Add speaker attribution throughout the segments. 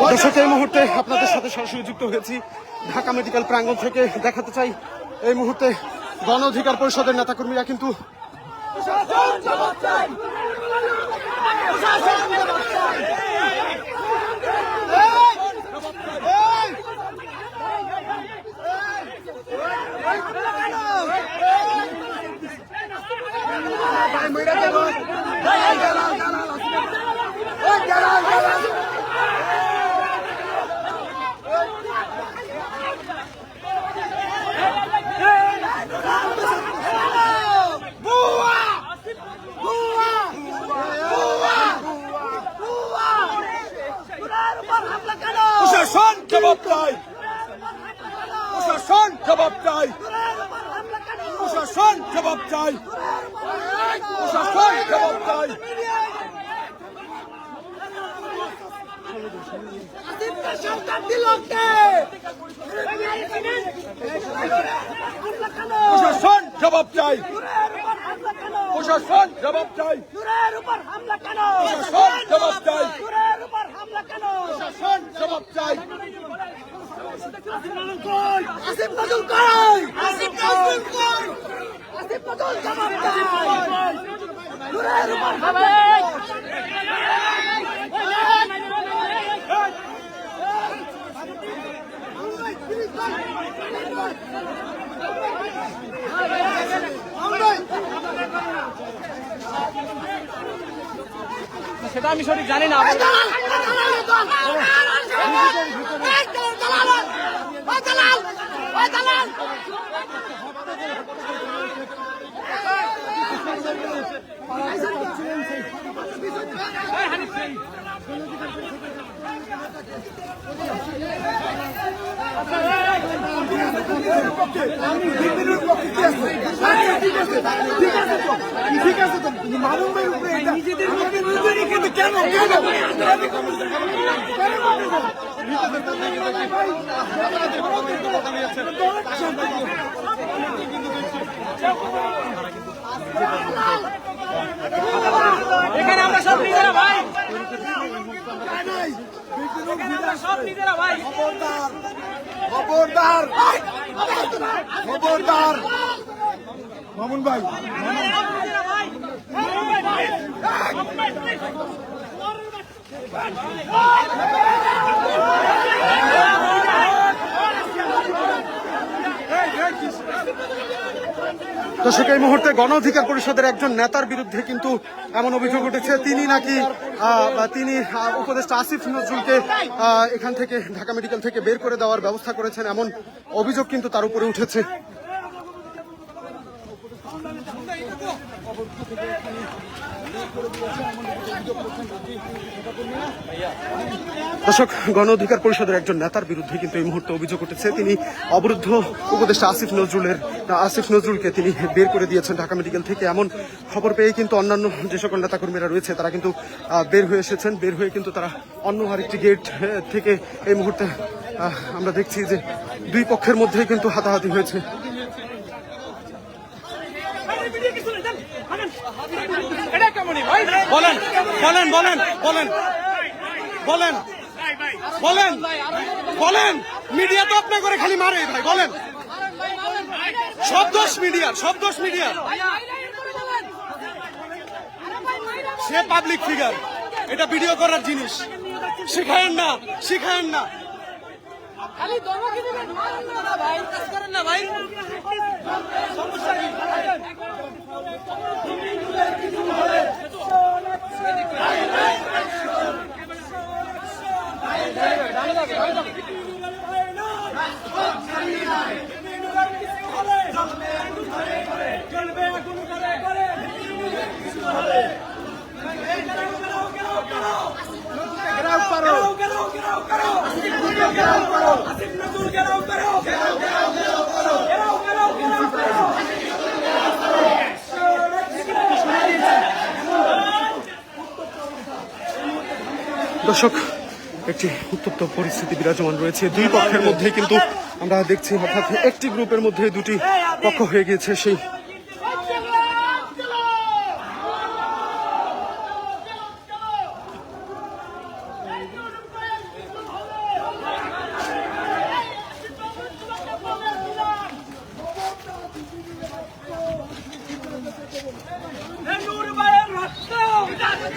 Speaker 1: দর্শক এই মুহূর্তে আপনাদের সাথে সরাসরি যুক্ত হয়েছি ঢাকা মেডিকেল প্রাঙ্গণ থেকে দেখাতে চাই এই মুহূর্তে গণ অধিকার পরিষদের নেতাকর্মীরা কিন্তু
Speaker 2: প্রশাসন জবাব চাই প্রশাসন জবাব চাই প্রশাসন জবাব চাই। প্রশাসন জবাব চাই। প্রশাসন জবাব চাই। প্রশাসন জবাব চাই। প্রশাসন জবাব চাই। প্রশাসন জবাব চাই।
Speaker 3: আসিফ নজরুল কই? আসিফ নজরুল কই?
Speaker 4: সেটা আমি সঠিক জানি না
Speaker 2: তো মামুন ভাই উপরে এটা নিজেদের মধ্যে নিজেরই কিন্তু কেন কেন
Speaker 4: এখানে আমরা সব নিজেরা ভাই। সব নিজেরা ভাই।
Speaker 2: খবরদার খবরদার। খবরদার মামুন ভাই।
Speaker 4: নিজেরা ভাই
Speaker 1: দর্শক, এই মুহূর্তে গণ অধিকার পরিষদের একজন নেতার বিরুদ্ধে কিন্তু এমন অভিযোগ উঠেছে। তিনি নাকি তিনি উপদেষ্টা আসিফ নজরুলকে এখান থেকে ঢাকা মেডিকেল থেকে বের করে দেওয়ার ব্যবস্থা করেছেন এমন অভিযোগ কিন্তু তার উপরে উঠেছে। দর্শক, গণ অধিকার পরিষদের একজন নেতার বিরুদ্ধে কিন্তু এই মুহূর্তে অভিযোগ উঠেছে। তিনি অবরুদ্ধ উপদেষ্টা আসিফ নজরুলের, আসিফ নজরুলকে তিনি বের করে দিয়েছেন ঢাকা মেডিকেল থেকে। এমন খবর পেয়ে কিন্তু অন্যান্য যে সকল নেতাকর্মীরা রয়েছে, তারা কিন্তু বের হয়ে এসেছেন। বের হয়ে কিন্তু তারা অন্য আরেকটি গেট থেকে এই মুহূর্তে আমরা দেখছি যে দুই পক্ষের মধ্যেই কিন্তু হাতাহাতি হয়েছে
Speaker 4: এটা কেমনই ভাই
Speaker 1: বলেন বলেন বলেন বলেন বলেন বলেন বলেন, মিডিয়া তো আপনার করে খালি মারে ভাই, বলেন। সব দোষ মিডিয়ার, সব দোষ মিডিয়ার। সে পাবলিক ফিগার এটা ভিডিও করার জিনিস। শিখায়েন না শিখায়েন না।
Speaker 4: খালি ভাই করেন না ভাই।
Speaker 1: দর্শক একটি উত্তপ্ত পরিস্থিতি বিরাজমান রয়েছে। দুই পক্ষের মধ্যে কিন্তু আমরা দেখছি হঠাৎ একটি গ্রুপের মধ্যে দুটি পক্ষ হয়ে গিয়েছে সেই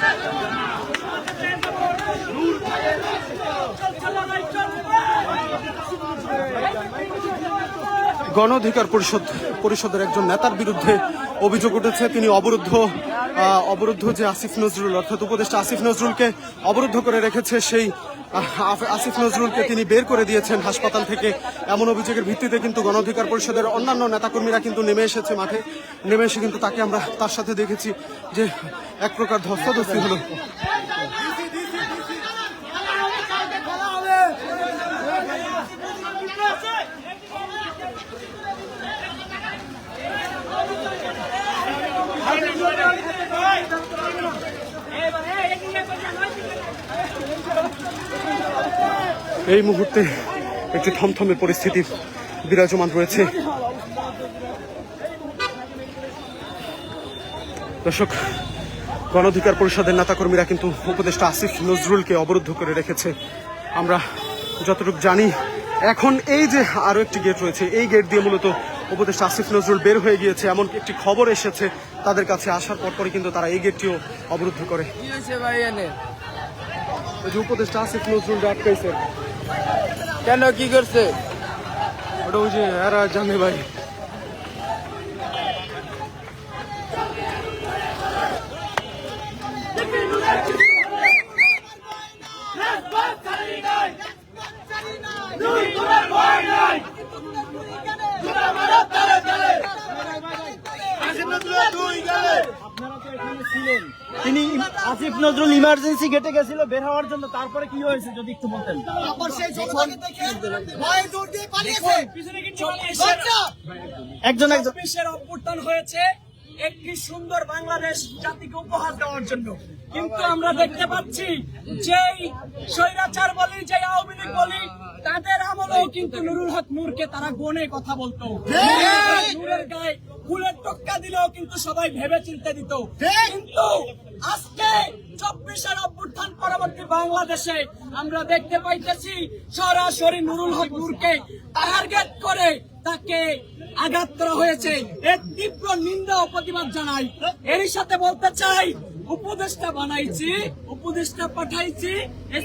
Speaker 1: Hey, you গণ অধিকার পরিষদ, পরিষদের একজন নেতার বিরুদ্ধে অভিযোগ উঠেছে। তিনি অবরুদ্ধ অবরুদ্ধ যে আসিফ নজরুল, অর্থাৎ উপদেষ্টা আসিফ নজরুলকে অবরুদ্ধ করে রেখেছে, সেই আসিফ নজরুলকে তিনি বের করে দিয়েছেন হাসপাতাল থেকে। এমন অভিযোগের ভিত্তিতে কিন্তু গণ অধিকার পরিষদের অন্যান্য নেতাকর্মীরা কিন্তু নেমে এসেছে মাঠে। নেমে এসে কিন্তু তাকে আমরা তার সাথে দেখেছি যে এক প্রকার ধস্তাধস্তি হলো। এই মুহূর্তে একটি থমথমে পরিস্থিতি বিরাজমান রয়েছে। দর্শক গণ অধিকার পরিষদের নেতাকর্মীরা কিন্তু উপদেষ্টা আসিফ নজরুলকে অবরুদ্ধ করে রেখেছে। আমরা যতটুকু জানি এখন এই যে আরও একটি গেট রয়েছে এই গেট দিয়ে মূলত উপদেষ্টা আসিফ নজরুল বের হয়ে গিয়েছে। এমন একটি খবর এসেছে তাদের কাছে আসার পর পরই কিন্তু তারা এই গেটটিও অবরুদ্ধ করে। উপদেষ্টা আসিফ নজরুল আটকাইছে।
Speaker 4: কেন কি করছে
Speaker 1: ওটা ওই যে এরা জানে ভাই
Speaker 3: তিনি আসিফ নজরুল ইমার্জেন্সি গেটে গেছিল বের হওয়ার জন্য। তারপরে কি হয়েছে যদি একটু বলতেন! একজন একজন।
Speaker 2: অভ্যুত্থান হয়েছে একটি সুন্দর বাংলাদেশ জাতিকে উপহার দেওয়ার জন্য। কিন্তু আমরা দেখতে পাচ্ছি যেই স্বৈরাচার বলি যে আওয়ামী লীগ বলি তাদের আমলেও কিন্তু নুরুল হক নূরকে তারা গনে কথা বলতো। নূরের গায়ে ফুলের টক্কা দিলেও কিন্তু সবাই ভেবে চিন্তে দিত কিন্তু আজকে চব্বিশের অভ্যুত্থান পরবর্তী বাংলাদেশে আমরা দেখতে পাইতেছি সরাসরি নুরুল হক নূরকে টার্গেট করে তাকে আঘাত করা হয়েছে। এর তীব্র নিন্দা ও প্রতিবাদ জানাই। এরই সাথে বলতে চাই উপদেষ্টা বানাইছি উপদেষ্টা পাঠাইছি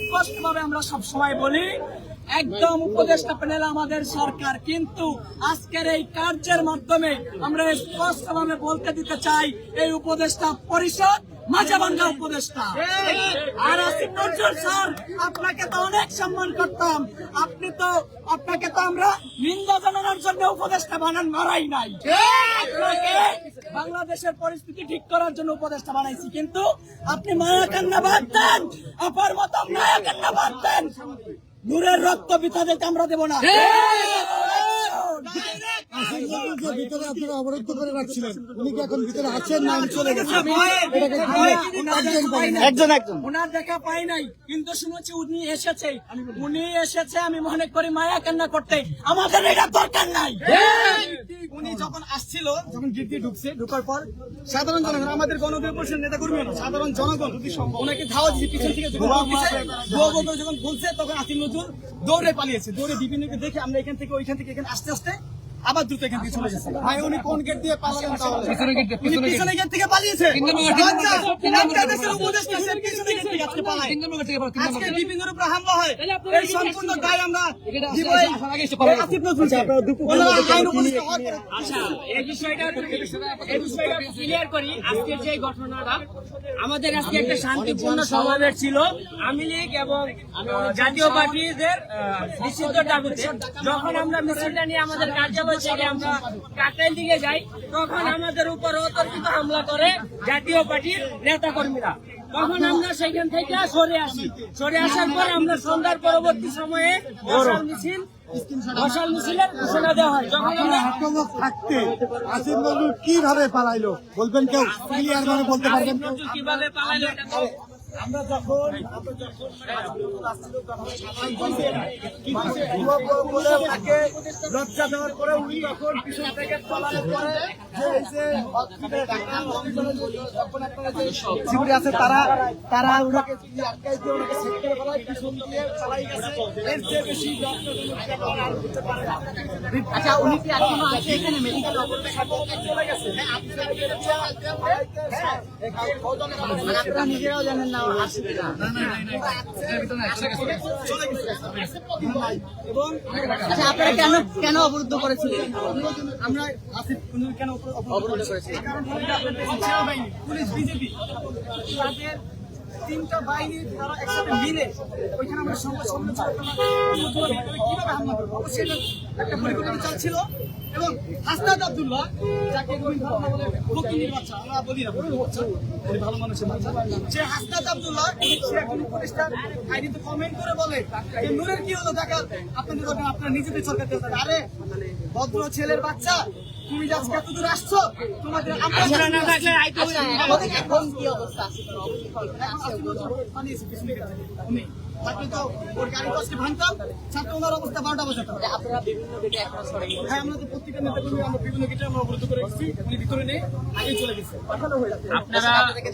Speaker 2: স্পষ্ট ভাবে আমরা সব সময় বলি একদম উপদেষ্টা প্যানেল আমাদের সরকার, কিন্তু আজকের এই কার্যের মাধ্যমে আমরা স্পষ্ট ভাবে বলতে দিতে চাই, এই উপদেষ্টা পরিষদ মাঝাবাঙ্গা উপদেষ্টা। আর আসিফ স্যার, আপনাকে তো অনেক সম্মান করতাম। আপনি তো, আপনাকে তো আমরা নিন্দা জানানোর জন্য উপদেষ্টা বানান, মারাই নাই। বাংলাদেশের পরিস্থিতি ঠিক করার জন্য উপদেষ্টা বানাইছি, কিন্তু আপনি মায়া কান্না বাদ দেন আপার মতো মায়া কান্না বাদ দেন। নূরের রক্ত পিতাদেরকে আমরা দেব না।
Speaker 3: ভিতরে আপনারা অবরুদ্ধ করে রাখছিলেন উনি কি এখন ভিতরে আছেন না চলে একজন একজন।
Speaker 2: ওনার দেখা পাই নাই। কিন্তু শুনেছি উনি এসেছে। উনি এসেছে আমি মনে করি মায়া কান্না করতে। আমাদের এটা দরকার নাই।
Speaker 3: উনি যখন আসছিল যখন গেট দিয়ে ঢুকছে ঢুকার পর সাধারণ জনগণ আমাদের গণতন্ত্র নেতা কর্মী সাধারণ জনগণ ওনাকে ধাওয়া দিচ্ছে পিছন থেকে যখন বলছে তখন আসিম নজরুল দৌড়ে পালিয়েছে। দৌড়ে বিভিন্নকে দেখে আমরা এখান থেকে ওইখান থেকে এখানে আস্তে আস্তে আবার দ্রুত এখান থেকে চলে গেছে। ভাই উনি কোন গেট দিয়ে পালালেন তাহলে? পিছনে গেট থেকে পালিয়েছে। লজ্জা! একটা দেশের উপদেষ্টা সে পিছনে গেট থেকে আজকে পালায়। আজকে বিভিন্নের উপর হামলা হয়? এই সম্পূর্ণ দায় আমরা দিব। এই- এই আসিফ আইন উপদেষ্টা হওয়ার পরে।
Speaker 2: আচ্ছা এই বিষয়টা এই বিষয়টা ক্লিয়ার করি। আজকের যে ঘটনাটা আমাদের আজকে একটা শান্তিপূর্ণ সমাবেশ ছিল। আমি লীগ এবং জাতীয় পার্টিদের নিষিদ্ধ দাবিতে যখন আমরা মিছিলটা নিয়ে আমাদের কার্যালয় থেকে আমরা কাটাইল দিকে যাই তখন আমাদের উপর অতর্কিত হামলা করে জাতীয় পার্টির নেতা কর্মীরা তখন আমরা সেখান থেকে সরে আসি। সরে আসার পর আমরা সন্ধ্যার পরবর্তী সময়ে মশাল মিছিল মশাল মিছিলের ঘোষণা দেওয়া হয়। যখন আমরা
Speaker 3: আক্রমক থাকতে আসিফ নজরুল কীভাবে পালাইলো? বলবেন কেউ? ক্লিয়ার ভাবে বলতে পারবেন
Speaker 2: কীভাবে পালাইলো এটা
Speaker 3: আমরা যখন আমরা যখন তাকে লজ্জা দেওয়ার পরে উনি তখন পিছন থেকে পালানোর পরে যে এই যে যখন আপনারা যে সিকিউরিটি আছে তারা তারা ওনাকে আটকাই দিয়ে ওনাকে সেট করে ফেলায় পিছন দিয়ে চালাই গেছে। এর চেয়ে বেশি।
Speaker 2: আচ্ছা উনি কি এখনও আছে এখানে? মেডিকেল
Speaker 3: চলে গেছে হ্যাঁ, নিজেরাও জানেন না
Speaker 5: আপনারা কেন কেন অবরুদ্ধ করেছিলেন
Speaker 3: আমরা কেন অবরোধ করেছি পুলিশ বিজেপি তাদের তিনটা বাহিনী তারা একসাথে মিলে ওইখানে আমরা সংবাদ সম্মেলন কীভাবে হামলা করব? অবশ্যই একটা পরিকল্পনা চালছিল এবং হাসনাদ আব্দুল্লাহ যাকে ফকিনীর বাচ্চা আমরা বলি না ফকিনীর বাচ্চা উনি ভালো মানুষের বাচ্চা। সে হাসনাদ আব্দুল্লাহ সে একজন উপদেষ্টা আইডিতে কমেন্ট করে বলে যে নূরের কি হলো? দেখা আপনাদের দরকার আপনারা নিজেদের সরকার হবে। আরে ভদ্র ছেলের বাচ্চা তুমি আজকে এত দূর আসছো তোমাদের আমরা
Speaker 5: এখন এখন কি অবস্থা? আছে
Speaker 3: থাকলে তো ওর গাড়ি ভাঙতাম ছাত্র ওনার অবস্থা বারোটা
Speaker 5: আপনারা বিভিন্ন গেছেন।
Speaker 3: হ্যাঁ আমরা তো প্রত্যেকটা নেতা কর্মী আমরা বিভিন্ন গেটে আমরা অবরোধ করে গেছি উনি ভিতরে নেই আগে চলে গেছে।
Speaker 5: আপনাদেরকে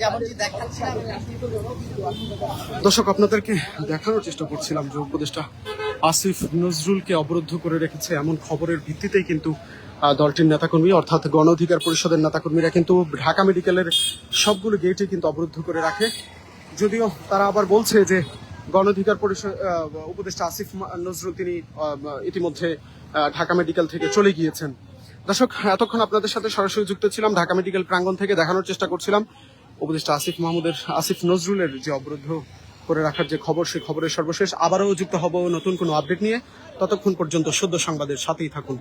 Speaker 1: দর্শক আপনাদেরকে দেখানোর চেষ্টা করছিলাম যে উপদেষ্টা আসিফ নজরুলকে অবরুদ্ধ করে রেখেছে এমন খবরের ভিত্তিতেই কিন্তু দলটির নেতাকর্মী অর্থাৎ গণ অধিকার পরিষদের নেতাকর্মীরা কিন্তু ঢাকা মেডিকেলের সবগুলো গেটে কিন্তু অবরুদ্ধ করে রাখে। যদিও তারা আবার বলছে যে গণ অধিকার পরিষদ উপদেষ্টা আসিফ নজরুল তিনি ইতিমধ্যে ঢাকা মেডিকেল থেকে চলে গিয়েছেন। দর্শক, এতক্ষণ আপনাদের সাথে সরাসরি যুক্ত ছিলাম, ঢাকা মেডিকেল প্রাঙ্গণ থেকে দেখানোর চেষ্টা করছিলাম। উপদেষ্টা আসিফ মাহমুদের, আসিফ নজরুলের যে অবরুদ্ধ করে রাখার যে খবর, সেই খবরের সর্বশেষ আবারও যুক্ত হব নতুন কোনো আপডেট নিয়ে। ততক্ষণ পর্যন্ত সদ্য সংবাদের সাথেই থাকুন।